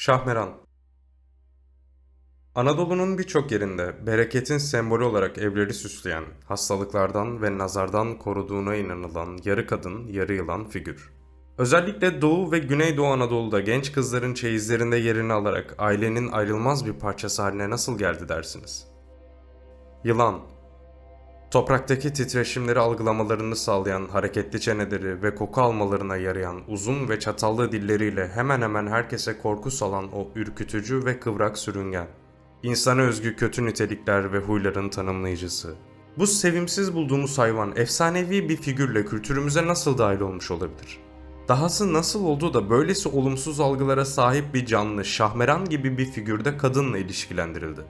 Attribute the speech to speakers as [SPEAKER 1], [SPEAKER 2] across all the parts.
[SPEAKER 1] Şahmeran Anadolu'nun birçok yerinde bereketin sembolü olarak evleri süsleyen, hastalıklardan ve nazardan koruduğuna inanılan yarı kadın, yarı yılan figür. Özellikle Doğu ve Güneydoğu Anadolu'da genç kızların çeyizlerinde yerini alarak ailenin ayrılmaz bir parçası haline nasıl geldi dersiniz? Yılan Topraktaki titreşimleri algılamalarını sağlayan hareketli çeneleri ve koku almalarına yarayan uzun ve çatallı dilleriyle hemen hemen herkese korku salan o ürkütücü ve kıvrak sürüngen. İnsana özgü kötü nitelikler ve huyların tanımlayıcısı. Bu sevimsiz bulduğumuz hayvan efsanevi bir figürle kültürümüze nasıl dahil olmuş olabilir? Dahası nasıl oldu da böylesi olumsuz algılara sahip bir canlı Şahmeran gibi bir figürde kadınla ilişkilendirildi?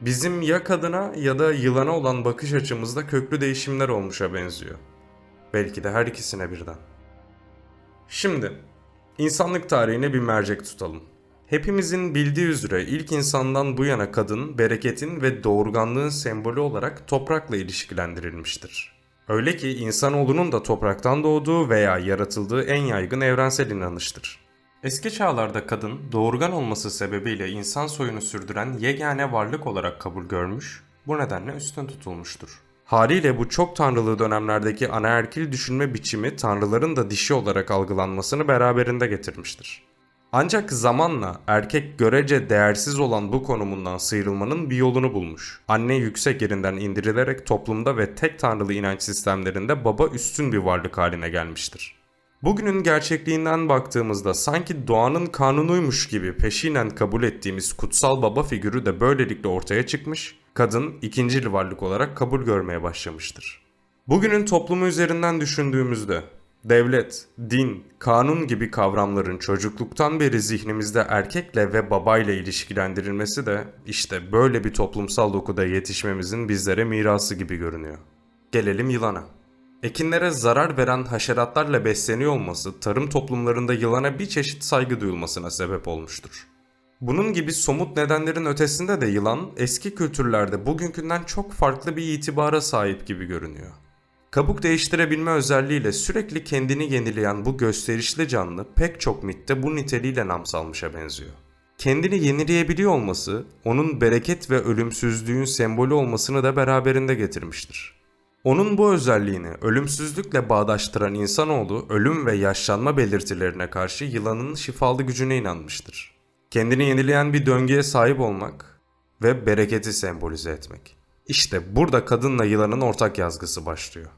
[SPEAKER 1] Bizim ya kadına ya da yılana olan bakış açımızda köklü değişimler olmuşa benziyor. Belki de her ikisine birden. Şimdi, insanlık tarihine bir mercek tutalım. Hepimizin bildiği üzere ilk insandan bu yana kadın, bereketin ve doğurganlığın sembolü olarak toprakla ilişkilendirilmiştir. Öyle ki insanoğlunun da topraktan doğduğu veya yaratıldığı en yaygın evrensel inanıştır. Eski çağlarda kadın doğurgan olması sebebiyle insan soyunu sürdüren yegane varlık olarak kabul görmüş, bu nedenle üstün tutulmuştur. Haliyle bu çok tanrılı dönemlerdeki anaerkil düşünme biçimi tanrıların da dişi olarak algılanmasını beraberinde getirmiştir. Ancak zamanla erkek görece değersiz olan bu konumundan sıyrılmanın bir yolunu bulmuş. Anne yüksek yerinden indirilerek toplumda ve tek tanrılı inanç sistemlerinde baba üstün bir varlık haline gelmiştir. Bugünün gerçekliğinden baktığımızda sanki doğanın kanunuymuş gibi peşinen kabul ettiğimiz kutsal baba figürü de böylelikle ortaya çıkmış, kadın ikincil varlık olarak kabul görmeye başlamıştır. Bugünün toplumu üzerinden düşündüğümüzde devlet, din, kanun gibi kavramların çocukluktan beri zihnimizde erkekle ve babayla ilişkilendirilmesi de işte böyle bir toplumsal dokuda yetişmemizin bizlere mirası gibi görünüyor. Gelelim yılana. Ekinlere zarar veren haşeratlarla besleniyor olması tarım toplumlarında yılana bir çeşit saygı duyulmasına sebep olmuştur. Bunun gibi somut nedenlerin ötesinde de yılan eski kültürlerde bugünkünden çok farklı bir itibara sahip gibi görünüyor. Kabuk değiştirebilme özelliğiyle sürekli kendini yenileyen bu gösterişli canlı pek çok mitte bu niteliğiyle nam salmışa benziyor. Kendini yenileyebiliyor olması onun bereket ve ölümsüzlüğün sembolü olmasını da beraberinde getirmiştir. Onun bu özelliğini ölümsüzlükle bağdaştıran insanoğlu ölüm ve yaşlanma belirtilerine karşı yılanın şifalı gücüne inanmıştır. Kendini yenileyen bir döngüye sahip olmak ve bereketi sembolize etmek. İşte burada kadınla yılanın ortak yazgısı başlıyor.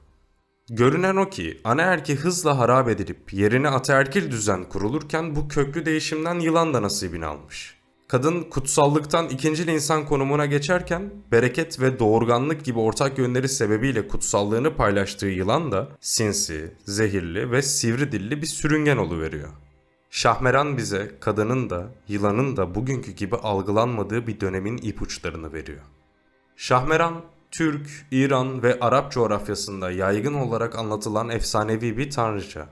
[SPEAKER 1] Görünen o ki anaerki hızla harap edilip yerine ataerkil düzen kurulurken bu köklü değişimden yılan da nasibini almış. Kadın kutsallıktan ikincil insan konumuna geçerken bereket ve doğurganlık gibi ortak yönleri sebebiyle kutsallığını paylaştığı yılan da sinsi, zehirli ve sivri dilli bir sürüngen veriyor. Şahmeran bize kadının da yılanın da bugünkü gibi algılanmadığı bir dönemin ipuçlarını veriyor. Şahmeran, Türk, İran ve Arap coğrafyasında yaygın olarak anlatılan efsanevi bir tanrıça.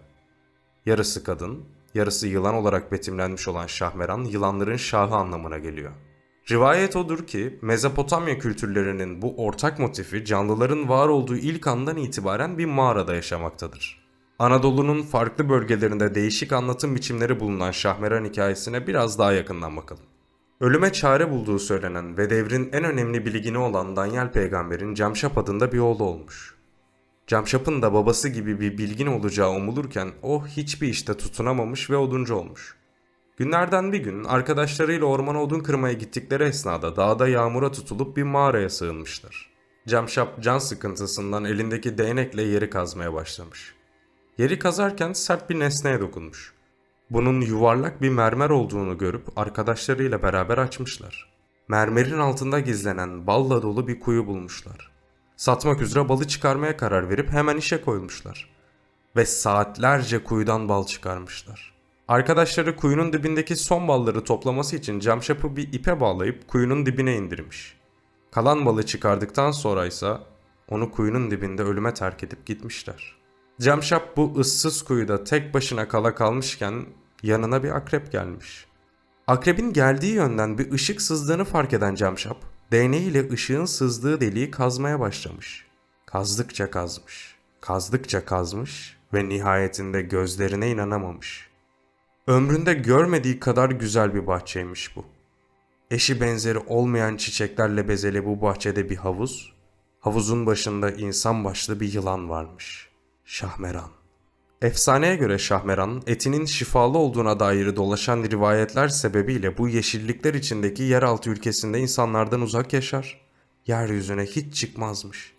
[SPEAKER 1] Yarısı kadın, yarısı yılan olarak betimlenmiş olan Şahmeran yılanların şahı anlamına geliyor. Rivayet odur ki Mezopotamya kültürlerinin bu ortak motifi canlıların var olduğu ilk andan itibaren bir mağarada yaşamaktadır. Anadolu'nun farklı bölgelerinde değişik anlatım biçimleri bulunan Şahmeran hikayesine biraz daha yakından bakalım. Ölüme çare bulduğu söylenen ve devrin en önemli bilgini olan Daniel peygamberin Camşap adında bir oğlu olmuş. Camşap'ın da babası gibi bir bilgin olacağı umulurken o hiçbir işte tutunamamış ve oduncu olmuş. Günlerden bir gün arkadaşlarıyla ormana odun kırmaya gittikleri esnada dağda yağmura tutulup bir mağaraya sığınmışlar. Camşap can sıkıntısından elindeki değnekle yeri kazmaya başlamış. Yeri kazarken sert bir nesneye dokunmuş. Bunun yuvarlak bir mermer olduğunu görüp arkadaşlarıyla beraber açmışlar. Mermerin altında gizlenen balla dolu bir kuyu bulmuşlar. Satmak üzere balı çıkarmaya karar verip hemen işe koyulmuşlar. Ve saatlerce kuyudan bal çıkarmışlar. Arkadaşları kuyunun dibindeki son balları toplaması için camşapı bir ipe bağlayıp kuyunun dibine indirmiş. Kalan balı çıkardıktan sonra ise onu kuyunun dibinde ölüme terk edip gitmişler. Camşap bu ıssız kuyuda tek başına kala kalmışken yanına bir akrep gelmiş. Akrebin geldiği yönden bir ışık sızdığını fark eden Camşap değneğiyle ışığın sızdığı deliği kazmaya başlamış. Kazdıkça kazmış, kazdıkça kazmış ve nihayetinde gözlerine inanamamış. Ömründe görmediği kadar güzel bir bahçeymiş bu. Eşi benzeri olmayan çiçeklerle bezeli bu bahçede bir havuz, havuzun başında insan başlı bir yılan varmış. Şahmeran. Efsaneye göre Şahmeran, etinin şifalı olduğuna dair dolaşan rivayetler sebebiyle bu yeşillikler içindeki yeraltı ülkesinde insanlardan uzak yaşar. Yeryüzüne hiç çıkmazmış.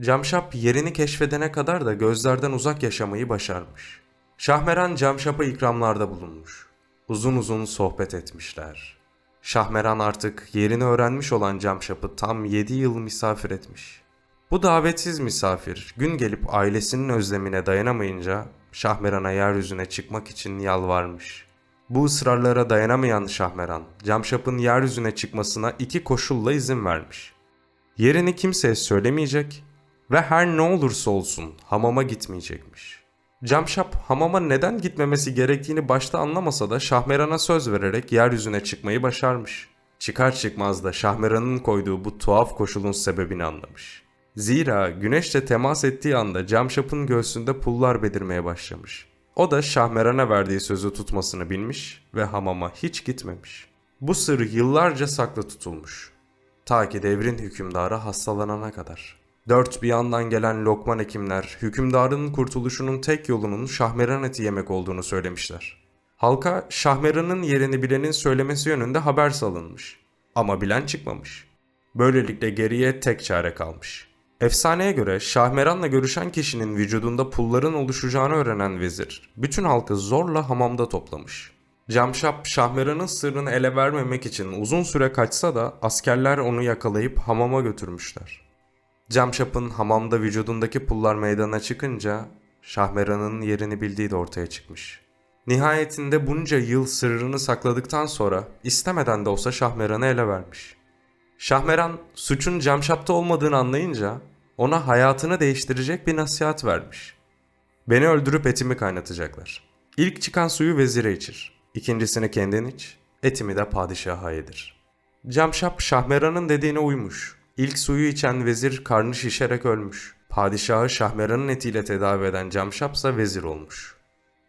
[SPEAKER 1] Camşap yerini keşfedene kadar da gözlerden uzak yaşamayı başarmış. Şahmeran Camşap'a ikramlarda bulunmuş. Uzun uzun sohbet etmişler. Şahmeran artık yerini öğrenmiş olan Camşap'ı tam 7 yıl misafir etmiş. Bu davetsiz misafir gün gelip ailesinin özlemine dayanamayınca Şahmeran'a yeryüzüne çıkmak için yalvarmış. Bu ısrarlara dayanamayan Şahmeran, Camşap'ın yeryüzüne çıkmasına iki koşulla izin vermiş. Yerini kimseye söylemeyecek ve her ne olursa olsun hamama gitmeyecekmiş. Camşap hamama neden gitmemesi gerektiğini başta anlamasa da Şahmeran'a söz vererek yeryüzüne çıkmayı başarmış. Çıkar çıkmaz da Şahmeran'ın koyduğu bu tuhaf koşulun sebebini anlamış. Zira güneşle temas ettiği anda Camşap'ın göğsünde pullar belirmeye başlamış. O da Şahmeran'a verdiği sözü tutmasını bilmiş ve hamama hiç gitmemiş. Bu sır yıllarca saklı tutulmuş. Ta ki devrin hükümdarı hastalanana kadar. Dört bir yandan gelen lokman hekimler, hükümdarın kurtuluşunun tek yolunun şahmeran eti yemek olduğunu söylemişler. Halka şahmeranın yerini bilenin söylemesi yönünde haber salınmış. Ama bilen çıkmamış. Böylelikle geriye tek çare kalmış. Efsaneye göre Şahmeran'la görüşen kişinin vücudunda pulların oluşacağını öğrenen vezir, bütün halkı zorla hamamda toplamış. Camşap Şahmeran'ın sırrını ele vermemek için uzun süre kaçsa da askerler onu yakalayıp hamama götürmüşler. Camşap'ın hamamda vücudundaki pullar meydana çıkınca Şahmeran'ın yerini bildiği de ortaya çıkmış. Nihayetinde bunca yıl sırrını sakladıktan sonra istemeden de olsa Şahmeran'ı ele vermiş. Şahmeran suçun Camşap'ta olmadığını anlayınca ona hayatını değiştirecek bir nasihat vermiş. Beni öldürüp etimi kaynatacaklar. İlk çıkan suyu vezire içir. İkincisini kendin iç, etimi de padişaha yedir. Camşap Şahmeran'ın dediğine uymuş. İlk suyu içen vezir karnı şişerek ölmüş. Padişahı Şahmeran'ın etiyle tedavi eden Camşapsa vezir olmuş.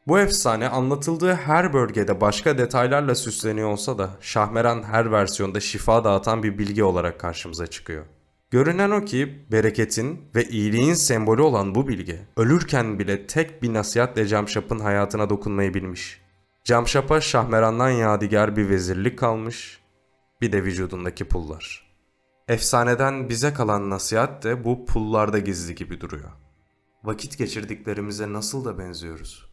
[SPEAKER 1] Bu efsane anlatıldığı her bölgede başka detaylarla süsleniyor olsa da Şahmeran her versiyonda şifa dağıtan bir bilgi olarak karşımıza çıkıyor. Görünen o ki bereketin ve iyiliğin sembolü olan bu bilgi ölürken bile tek bir nasihatle Camşap'ın hayatına dokunmayı bilmiş. Camşap'a Şahmeran'dan yadigar bir vezirlik kalmış, bir de vücudundaki pullar. Efsaneden bize kalan nasihat de bu pullarda gizli gibi duruyor. Vakit geçirdiklerimize nasıl da benziyoruz.